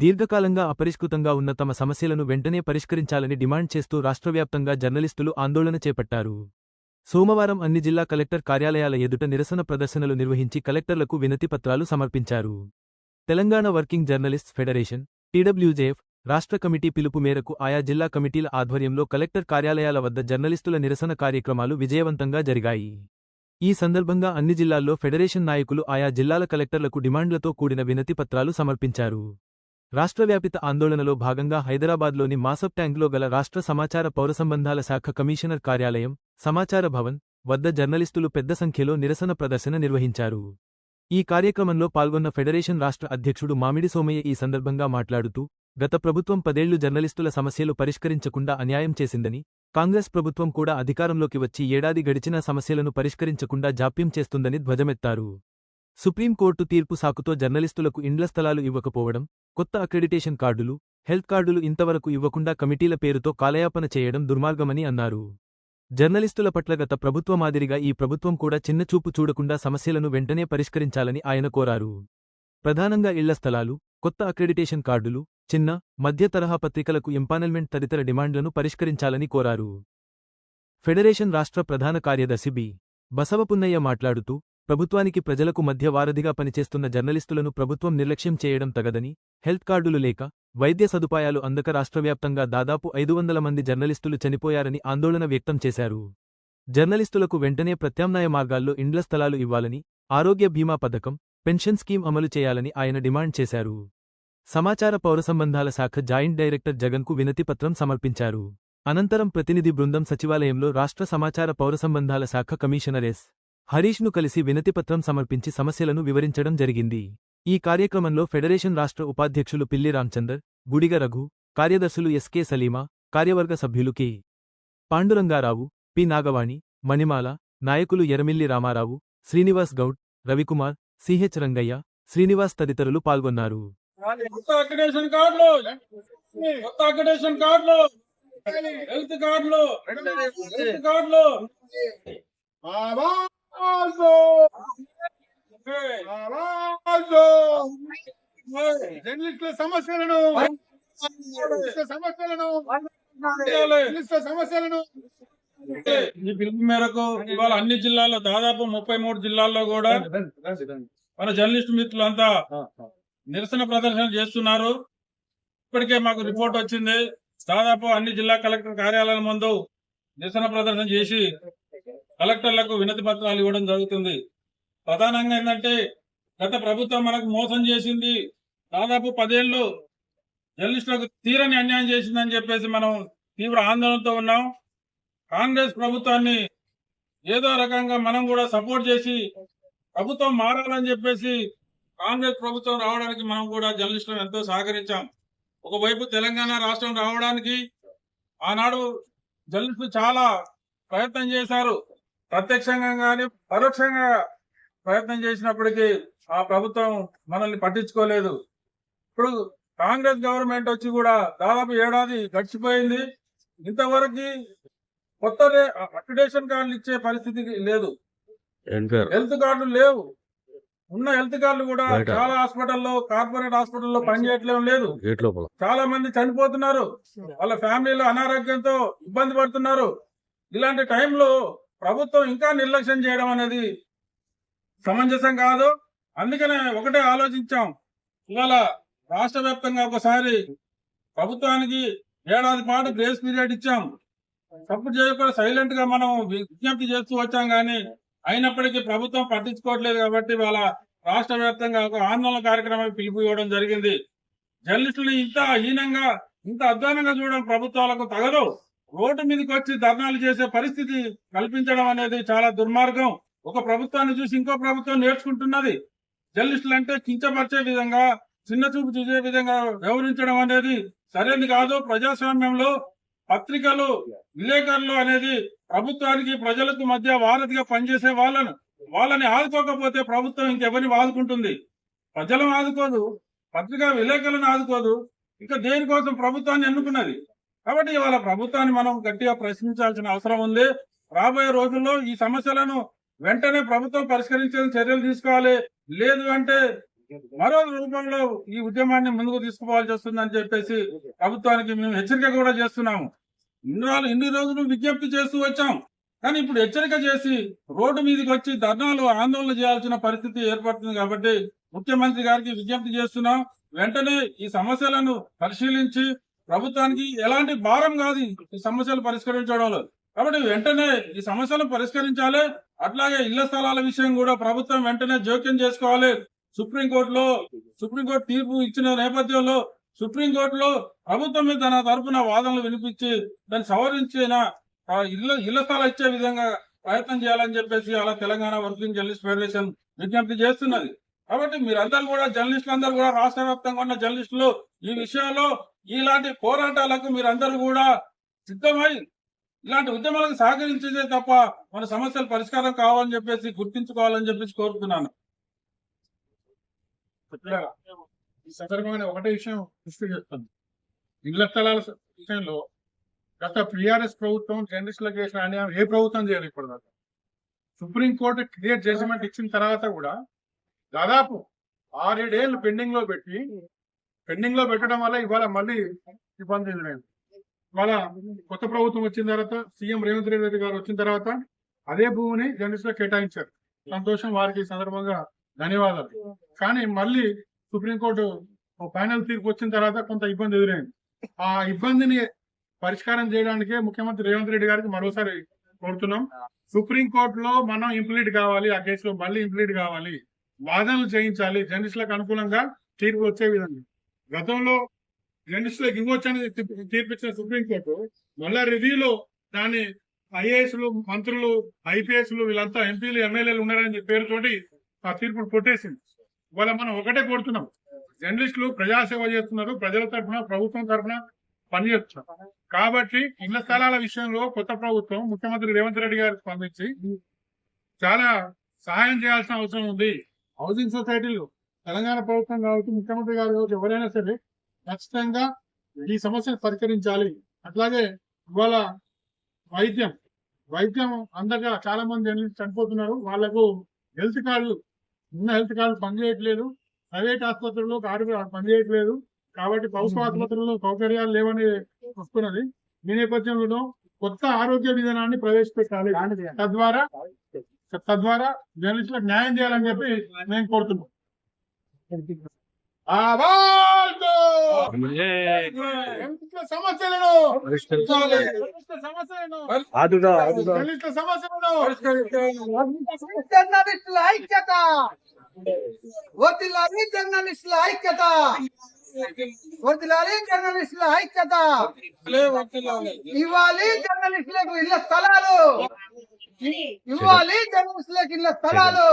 దీర్ఘకాలంగా అపరిష్కృతంగా ఉన్న తమ సమస్యలను వెంటనే పరిష్కరించాలని డిమాండ్ చేస్తూ రాష్ట్రవ్యాప్తంగా జర్నలిస్టులు ఆందోళన చేపట్టారు. సోమవారం అన్ని జిల్లా కలెక్టర్ కార్యాలయాల ఎదుట నిరసన ప్రదర్శనలు నిర్వహించి కలెక్టర్లకు వినతిపత్రాలు సమర్పించారు. Telangana working journalists federation TWJF రాష్ట్ర కమిటీ పిలుపు మేరకు ఆయా జిల్లా కమిటీల ఆధ్వర్యంలో కలెక్టర్ కార్యాలయాల వద్ద జర్నలిస్టుల నిరసన కార్యక్రమాలు విజయవంతంగా జరిగాయి. ఈ సందర్భంగా అన్ని జిల్లాల్లో ఫెడరేషన్ నాయకులు ఆయా జిల్లాల కలెక్టర్లకు డిమాండ్లతో కూడిన వినతిపత్రాలు సమర్పించారు. రాష్ట్రవ్యాపిత ఆందోళనలో భాగంగా హైదరాబాద్లోని మాసప్ ట్యాంక్లో గల రాష్ట్ర సమాచార పౌరసంబంధాల శాఖ కమిషనర్ కార్యాలయం సమాచార భవన్ వద్ద జర్నలిస్టులు పెద్ద సంఖ్యలో నిరసన ప్రదర్శన నిర్వహించారు. ఈ కార్యక్రమంలో పాల్గొన్న ఫెడరేషన్ రాష్ట్ర అధ్యక్షుడు మామిడి సోమయ్య ఈ సందర్భంగా మాట్లాడుతూ గత ప్రభుత్వం పదేళ్ళు జర్నలిస్టుల సమస్యలు పరిష్కరించకుండా అన్యాయం చేసిందని కాంగ్రెస్ ప్రభుత్వం కూడా అధికారంలోకి వచ్చి ఏడాది గడిచినా సమస్యలను పరిష్కరించకుండా జాప్యం చేస్తుందని ధ్వజమెత్తారు. సుప్రీంకోర్టు తీర్పు సాకుతో జర్నలిస్టులకు ఇండ్ల స్థలాలు ఇవ్వకపోవడం కొత్త అక్రెడిటేషన్ కార్డులు హెల్త్ కార్డులు ఇంతవరకు ఇవ్వకుండా కమిటీల పేరుతో కాలయాపన చేయడం దుర్మార్గమని అన్నారు. జర్నలిస్టుల పట్ల గత ప్రభుత్వ మాదిరిగా ఈ ప్రభుత్వం కూడా చిన్నచూపు చూడకుండా సమస్యలను వెంటనే పరిష్కరించాలని ఆయన కోరారు. ప్రధానంగా ఇళ్ళ స్థలాలు కొత్త అక్రెడిటేషన్ కార్డులు చిన్న మధ్య తరహా పత్రికలకు ఎంపానల్మెంట్ తదితర డిమాండ్లను పరిష్కరించాలని కోరారు. ఫెడరేషన్ రాష్ట్ర ప్రధాన కార్యదర్శి బి. బసవపున్నయ్య మాట్లాడుతూ ప్రభుత్వానికి ప్రజలకు మధ్య వారధిగా పనిచేస్తున్న జర్నలిస్టులను ప్రభుత్వం నిర్లక్ష్యం చేయడం తగదని హెల్త్ కార్డులు లేక వైద్య సదుపాయాలు అందక రాష్ట్రవ్యాప్తంగా దాదాపు ఐదు వందల మంది జర్నలిస్టులు చనిపోయారని ఆందోళన వ్యక్తం చేశారు. జర్నలిస్టులకు వెంటనే ప్రత్యామ్నాయ మార్గాల్లో ఇండ్ల స్థలాలు ఇవ్వాలని ఆరోగ్య బీమా పథకం పెన్షన్ స్కీమ్ అమలు చేయాలని ఆయన డిమాండ్ చేశారు. సమాచార పౌర సంబంధాల శాఖ జాయింట్ డైరెక్టర్ జగన్కు వినతిపత్రం సమర్పించారు. అనంతరం ప్రతినిధి బృందం సచివాలయంలో రాష్ట్ర సమాచార పౌర సంబంధాల శాఖ కమిషనర్ ఎస్. హరీష్ను కలిసి వినతిపత్రం సమర్పించి సమస్యలను వివరించడం జరిగింది. ఈ కార్యక్రమంలో ఫెడరేషన్ రాష్ట్ర ఉపాధ్యక్షులు పిల్లి రామచందర్ గుడిగ రఘు కార్యదర్శులు ఎస్కే సలీమా కార్యవర్గ సభ్యులు కె. పాండురంగారావు పి నాగవాణి మణిమాల నాయకులు ఎరమిల్లి రామారావు శ్రీనివాస్ గౌడ్ రవికుమార్ సిహెచ్ రంగయ్య శ్రీనివాస్ తదితరులు పాల్గొన్నారు. కార్డులు! కొత్త అక్రిడేషన్ కార్డులు హెల్త్ జర్నలిస్టుల సమస్యలను సమస్యలను సమస్యలను ఈ పిలుపు మేరకు ఇవాళ అన్ని జిల్లాల్లో దాదాపు ముప్పై మూడు జిల్లాల్లో కూడా మన జర్నలిస్ట్ మిత్రులంతా నిరసన ప్రదర్శన చేస్తున్నారు. ఇప్పటికే మాకు రిపోర్ట్ వచ్చింది. దాదాపు అన్ని జిల్లా కలెక్టర్ కార్యాలయం ముందు నిరసన ప్రదర్శన చేసి కలెక్టర్లకు వినతి పత్రాలు ఇవ్వడం జరుగుతుంది. ప్రధానంగా ఏంటంటే గత ప్రభుత్వం మనకు మోసం చేసింది. దాదాపు పదేళ్ళు జర్నలిస్టులకు తీరని అన్యాయం చేసిందని చెప్పేసి మనం తీవ్ర ఆందోళనతో ఉన్నాం. కాంగ్రెస్ ప్రభుత్వాన్ని ఏదో రకంగా మనం కూడా సపోర్ట్ చేసి ప్రభుత్వం మారాలని చెప్పేసి కాంగ్రెస్ ప్రభుత్వం రావడానికి మనం కూడా జర్నలిస్టులను ఎంతో సహకరించాం. ఒకవైపు తెలంగాణ రాష్ట్రం రావడానికి ఆనాడు జర్నలిస్టులు చాలా ప్రయత్నం చేశారు. ప్రత్యక్షంగా కానీ పరోక్షంగా ప్రయత్నం చేసినప్పటికీ ఆ ప్రభుత్వం మనల్ని పట్టించుకోలేదు. ఇప్పుడు కాంగ్రెస్ గవర్నమెంట్ వచ్చి కూడా దాదాపు ఏడాది గడిచిపోయింది. ఇంతవరకు కొత్త అక్రిడేషన్ కార్డులు ఇచ్చే పరిస్థితి లేదు. హెల్త్ కార్డులు లేవు. ఉన్న హెల్త్ కార్డులు కూడా. చాలా హాస్పిటల్లో కార్పొరేట్ హాస్పిటల్లో పనిచేయట్లేం లేదు. చాలా మంది చనిపోతున్నారు. వాళ్ళ ఫ్యామిలీలో అనారోగ్యంతో ఇబ్బంది పడుతున్నారు. ఇలాంటి టైంలో ప్రభుత్వం ఇంకా నిర్లక్ష్యం చేయడం అనేది సమంజసం కాదు. అందుకనే ఒకటే ఆలోచించాం. ఇవాళ రాష్ట్ర వ్యాప్తంగా ఒకసారి ప్రభుత్వానికి ఏడాది పాటు గ్రేస్ పీరియడ్ ఇచ్చాం. తప్పు చేయకుండా సైలెంట్గా మనం విజ్ఞప్తి చేస్తూ వచ్చాం కానీ అయినప్పటికీ ప్రభుత్వం పట్టించుకోవట్లేదు కాబట్టి వాళ్ళ రాష్ట్ర వ్యాప్తంగా ఒక ఆందోళన కార్యక్రమం పిలుపు ఇవ్వడం జరిగింది. జర్నలిస్టులు ఇంత హీనంగా ఇంత అధ్వానంగా చూడడం ప్రభుత్వాలకు తగదు. రోడ్డు మీదకి వచ్చి ధర్నాలు చేసే పరిస్థితి కల్పించడం అనేది చాలా దుర్మార్గం. ఒక ప్రభుత్వాన్ని చూసి ఇంకో ప్రభుత్వం నేర్చుకుంటున్నది. జర్నలిస్టులు అంటే కించపరిచే విధంగా చిన్న చూపు చూసే విధంగా వ్యవహరించడం అనేది సరైనది కాదు. ప్రజాస్వామ్యంలో పత్రికలు విలేకరులు అనేది ప్రభుత్వానికి ప్రజలకు మధ్య వారధిగా పనిచేసే వాళ్ళను వాళ్ళని ఆదుకోకపోతే ప్రభుత్వం ఇంకెవరిని ఆదుకుంటుంది? ప్రజలను ఆదుకోదు. పత్రికా విలేకరులను ఆదుకోదు. ఇంకా దేనికోసం ప్రభుత్వాన్ని ఎన్నుకున్నది? కాబట్టి ఇవాళ ప్రభుత్వాన్ని మనం గట్టిగా ప్రశ్నించాల్సిన అవసరం ఉంది. రాబోయే రోజుల్లో ఈ సమస్యలను వెంటనే ప్రభుత్వం పరిష్కరించే చర్యలు తీసుకోవాలి. లేదు అంటే మరో రూపంలో ఈ ఉద్యమాన్ని ముందుకు తీసుకోవాల్సి వస్తుందని చెప్పేసి ప్రభుత్వానికి మేము హెచ్చరిక కూడా చేస్తున్నాము. ఇన్ని రోజులు ఇన్ని రోజులు విజ్ఞప్తి చేస్తూ వచ్చాం. కానీ ఇప్పుడు హెచ్చరిక చేసి రోడ్డు మీదకి వచ్చి ధర్నాలు ఆందోళన చేయాల్సిన పరిస్థితి ఏర్పడుతుంది కాబట్టి ముఖ్యమంత్రి గారికి విజ్ఞప్తి చేస్తున్నాం. వెంటనే ఈ సమస్యలను పరిశీలించి ప్రభుత్వానికి ఎలాంటి భారం కాదు ఈ సమస్యలు పరిష్కరించడంలో. కాబట్టి వెంటనే ఈ సమస్యలను పరిష్కరించాలి. అట్లాగే ఇళ్ళ స్థలాల విషయం కూడా ప్రభుత్వం వెంటనే జోక్యం చేసుకోవాలి. సుప్రీంకోర్టులో సుప్రీంకోర్టు తీర్పు ఇచ్చిన నేపథ్యంలో సుప్రీంకోర్టులో ప్రభుత్వం తన తరపున వాదనలు వినిపించి దాన్ని సవరించిన ఆ ఇళ్ళ ఇళ్ళ స్థలాలు ఇచ్చే విధంగా ప్రయత్నం చేయాలని చెప్పేసి అలా తెలంగాణ వర్కింగ్ జర్నలిస్ట్ ఫెడరేషన్ విజ్ఞప్తి చేస్తున్నది. కాబట్టి మీరందరూ కూడా జర్నలిస్టులు అందరూ కూడా రాష్ట్ర వ్యాప్తంగా ఉన్న జర్నలిస్టులు ఈ విషయంలో ఇలాంటి పోరాటాలకు మీరందరూ కూడా సిద్ధమై ఇలాంటి ఉద్యమాలకు సహకరించేదే తప్ప మన సమస్యలు పరిష్కారం కావాలని చెప్పేసి గుర్తించుకోవాలని చెప్పేసి కోరుతున్నాను. ఈ సందర్భంగా ఒకటే విషయం దృష్టి చేస్తుంది ఇళ్ళ స్థలాల విషయంలో గత పిఆర్ఎస్ ప్రభుత్వం జర్నలిస్టులకు చేసిన అన్యాయం ఏ ప్రభుత్వం చేయలేదు ఇప్పటిదాకా. సుప్రీంకోర్టు క్లియర్ జడ్జిమెంట్ ఇచ్చిన తర్వాత కూడా దాదాపు ఆరేడేళ్ళు పెండింగ్లో పెట్టి పెండింగ్లో పెట్టడం వల్ల ఇవాళ మళ్ళీ ఇబ్బంది ఎదురైంది. ఇవాళ కొత్త ప్రభుత్వం వచ్చిన తర్వాత సీఎం రేవంత్ రెడ్డి గారు వచ్చిన తర్వాత అదే భూమిని జర్నలిస్టులకు కేటాయించారు. సంతోషం వారికి సందర్భంగా ధన్యవాదాలు. కానీ మళ్ళీ సుప్రీంకోర్టు ఫైనల్ తీర్పు వచ్చిన తర్వాత కొంత ఇబ్బంది ఎదురైంది. ఆ ఇబ్బందిని పరిష్కారం చేయడానికే ముఖ్యమంత్రి రేవంత్ రెడ్డి గారికి మరోసారి కోరుతున్నాం. సుప్రీంకోర్టులో మనం ఇంప్లీట్ కావాలి ఆ కేసులో మళ్ళీ ఇంప్లీట్ కావాలి. వాదనలు చేయించాలి. జర్నలిస్టులకు అనుకూలంగా తీర్పు వచ్చే విధంగా. గతంలో జర్నలిస్టులకు ఇవ్వచ్చని తీర్పు- తీర్పిచ్చిన సుప్రీంకోర్టు మళ్ళా రివ్యూలో దాన్ని ఐఏఎస్లు మంత్రులు ఐపీఎస్లు వీళ్ళంతా ఎంపీలు ఎమ్మెల్యేలు ఉన్నారని పేరుతోటి ఆ తీర్పును కొట్టేసింది. ఇవాళ మనం ఒకటే కోరుతున్నాం. జర్నలిస్టులు ప్రజాసేవ చేస్తున్నారు. ప్రజల తరఫున ప్రభుత్వం తరఫున పనిచేస్తున్నారు. కాబట్టి ఇళ్ళ స్థలాల విషయంలో కొత్త ప్రభుత్వం ముఖ్యమంత్రి రేవంత్ రెడ్డి గారు స్పందించి చాలా సహాయం చేయాల్సిన అవసరం ఉంది. హౌసింగ్ సొసైటీలు తెలంగాణ ప్రభుత్వం కావచ్చు ముఖ్యమంత్రి గారు కావచ్చు ఎవరైనా సరే ఖచ్చితంగా ఈ సమస్యను పరిష్కరించాలి. అట్లాగే ఇవాళ వైద్యం వైద్యం అందగా చాలా మంది చనిపోతున్నారు? వాళ్ళకు హెల్త్ కార్డులు ఉన్న హెల్త్ కార్డులు పనిచేయట్లేదు. ప్రైవేట్ ఆసుపత్రుల్లో కార్డు పనిచేయట్లేదు. కాబట్టి ప్రభుత్వ ఆసుపత్రుల్లో సౌకర్యాలు లేవని వస్తున్నది. ఈ నేపథ్యంలో కొత్త ఆరోగ్య విధానాన్ని ప్రవేశపెట్టాలి. తద్వారా తద్వారా జర్నలిస్టులకు న్యాయం చేయాలని చెప్పి నేను కోరుతున్నాను ఆవాల్తో! జర్నలిస్టుల సమస్యలను సమస్యలను జర్నలిస్టుల ఐక్యత! వర్దిల్లాలి జర్నలిస్టుల ఐక్యత! వర్దిల్లాలి జర్నలిస్టుల ఐక్యత! ఇవ్వాలి జర్నలిస్టులకు ఇళ్ళ స్థలాలు! ఇవ్వాలి జర్నలిస్టులకు ఇళ్ళ స్థలాలు!